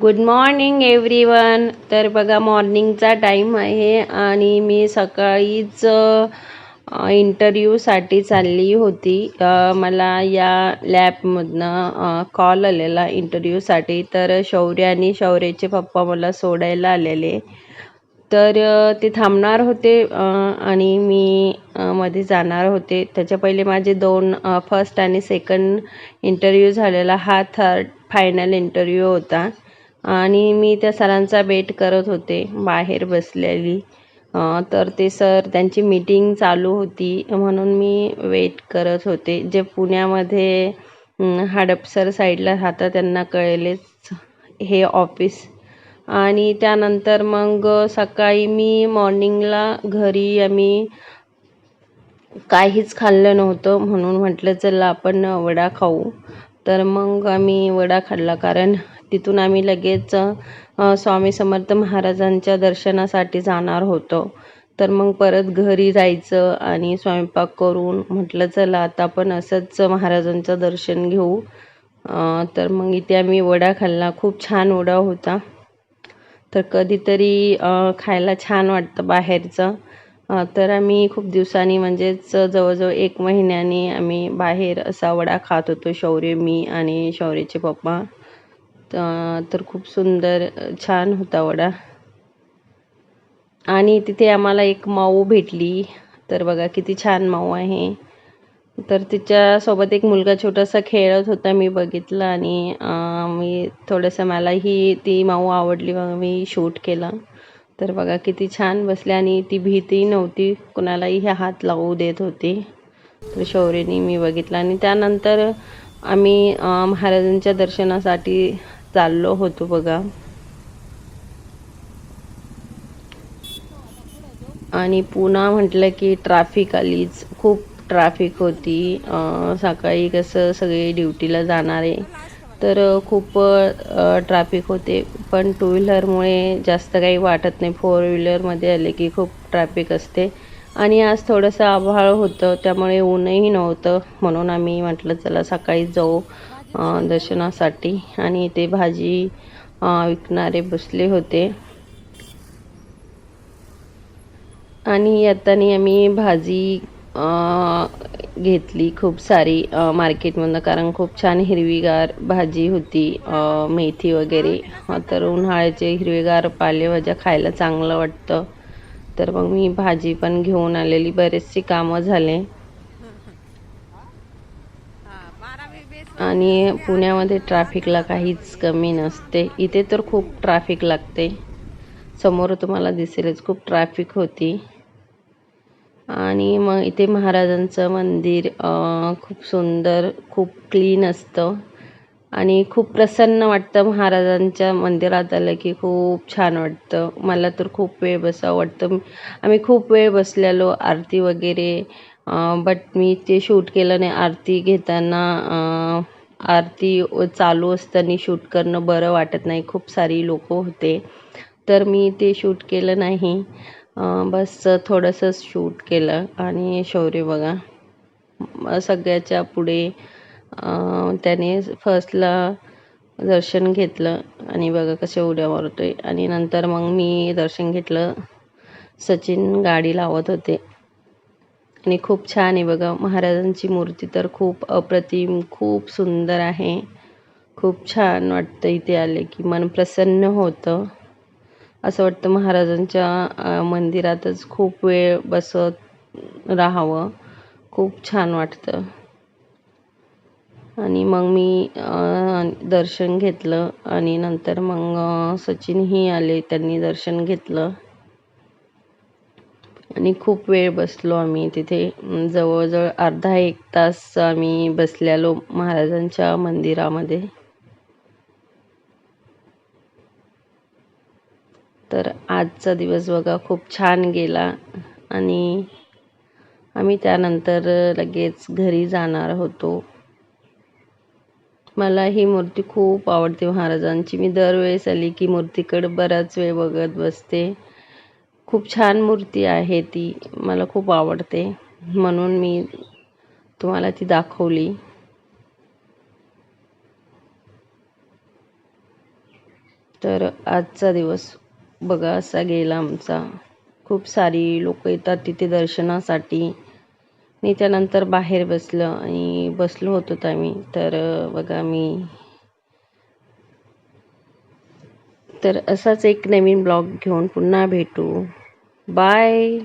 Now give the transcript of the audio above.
Good morning everyone तर बघा मॉर्निंगचा time आहे आणि मी सकाळीच इंटरव्ह्यूसाठी चालली होती. मला या लॅबमधनं कॉल आलेला इंटरव्ह्यूसाठी तर शौर्य आणि शौर्याचे पप्पा मला सोडायला आलेले. तर ते थांबणार होते आणि मी मध्ये जाणार होते. त्याच्या पहिले माझे दोन फर्स्ट आणि सेकंड इंटरव्ह्यू झालेला. हा थर्ड फायनल इंटरव्ह्यू होता. आणि मी त्या सरांचा वेट करत होते बाहेर बसलेली. तर ते सर त्यांची मीटिंग चालू होती म्हणून मी वेट करत होते. जे पुण्यामध्ये हडपसर साईडला राहतात त्यांना कळलेच हे ऑफिस. आणि त्यानंतर मग सकाळी मी मॉर्निंगला घरी आम्ही काहीच खाल्लं नव्हतं म्हणून म्हटलं चला आपण वडा खाऊ. तर मग आम्ही वडा खाल्ला. कारण तिथून आम्ही लगेच स्वामी समर्थ महाराजांच्या दर्शनासाठी जाणार होतो. तर मग परत घरी जायचं आणि स्वयंपाक करून म्हटलं चला आता आपण असंच महाराजांचं दर्शन घेऊ. तर मग इथे आम्ही वडा खाल्ला. खूप छान वडा होता. तर कधीतरी खायला छान वाटतं बाहेरचं. तर आम्ही खूप दिवसांनी म्हणजेच जवळजवळ एक महिन्याने आम्ही बाहेर असा वडा खात होतो शौर्य मी आणि शौर्याचे पप्पा. तर खूप सुंदर छान होता वडा. आणि तिथे आम्हाला एक माऊ भेटली. तर बघा किती छान माऊ आहे. तर तिच्यासोबत एक मुलगा छोटासा खेळत होता मी बघितलं आणि मी थोडंसं मलाही ती माऊ आवडली मग मी शूट केला. तर बघा किती छान बसले आणि ती भीती नव्हती कुणालाही हे हात लावू देत होती. तर शौर्यनी मी बघितलं आणि त्यानंतर आम्ही महाराजांच्या दर्शनासाठी चाललो होतो बघा. आणि पुन्हा म्हटलं की ट्रॅफिक आलीच. खूप ट्रॅफिक होती. सकाळी कसं सगळे ड्युटीला जाणारे. तर खूप ट्रॅफिक होते. पण टू व्हीलरमुळे जास्त काही वाटत नाही. फोर व्हीलरमध्ये आले की खूप ट्रॅफिक असते. आणि आज थोडंसं आभाळ होतं. त्यामुळे ऊनही नव्हतं. म्हणून आम्ही म्हटलं चला सकाळी जाऊ दर्शनासाठी. आणि ते भाजी विकणारे बसले होते. आणि येताना आम्ही भाजी घेतली खूप सारी मार्केटमधनं कारण खूप छान हिरवीगार भाजी होती मेथी वगैरे. तर उन्हाळ्याचे हिरवेगार पालेभाज्या खायला चांगलं वाटतं. तर मग मी भाजी पण घेऊन आलेली बरेचसे कामं झाले. आणि पुण्यामध्ये ट्रॅफिकला काहीच कमी नसते. इथे तर खूप ट्रॅफिक लागते. समोर तुम्हाला दिसेलच खूप ट्रॅफिक होती. आणि मग इथे महाराजांचं मंदिर खूप सुंदर खूप क्लीन असतं. आणि खूप प्रसन्न वाटतं महाराजांच्या मंदिरात आलं की खूप छान वाटतं. मला तर खूप वेळ बसावं वाटतं. आम्ही खूप वेळ बसलेलो आरती वगैरे बट मी ते शूट केलं नाही. आरती घेताना आरती चालू असताना शूट करणं बरं वाटत नाही. खूप सारी लोक होते. तर मी ते शूट केलं नाही. बस थोडंसं शूट केलं आणि शौर्य बघा. सगळ्याच्या पुढे त्याने फर्स्टला दर्शन घेतलं आणि बघा कसे उड्या मारतोय. आणि नंतर मग मी दर्शन घेतलं. सचिन गाडी लावत होते. आणि खूप छान आहे बघा. महाराजांची मूर्ती तर खूप अप्रतिम खूप सुंदर आहे. खूप छान वाटतं इथे आले की मन प्रसन्न होतं. असं वाटतं महाराजांच्या मंदिरातच खूप वेळ बसत राहावं. खूप छान वाटतं. आणि मग मी दर्शन घेतलं आणि नंतर मग सचिनही आले त्यांनी दर्शन घेतलं. आणि खूप वेळ बसलो आम्ही तिथे. जवळजवळ अर्धा एक तास आम्ही बसलेलो महाराजांच्या मंदिरामध्ये. तर आजचा दिवस बघा खूप छान गेला. आणि आम्ही त्यानंतर लगेच घरी जाणार होतो. मला ही मूर्ती खूप आवडते महाराजांची. मी दरवेळेस आली की मूर्तीकडे बराच वेळ बघत बसते. खूप छान मूर्ती आहे ती. मला खूप आवडते. म्हणून मी तुम्हाला ती दाखवली. तर आजचा दिवस बघा असा गेला आमचा. खूप सारी लोक येतात तिथे दर्शनासाठी. मी त्यानंतर बाहेर बसलं आणि बसलो होतो आम्ही. तर बघा मी. तर असाच एक नवीन ब्लॉग घेऊन पुन्हा भेटू. बाय.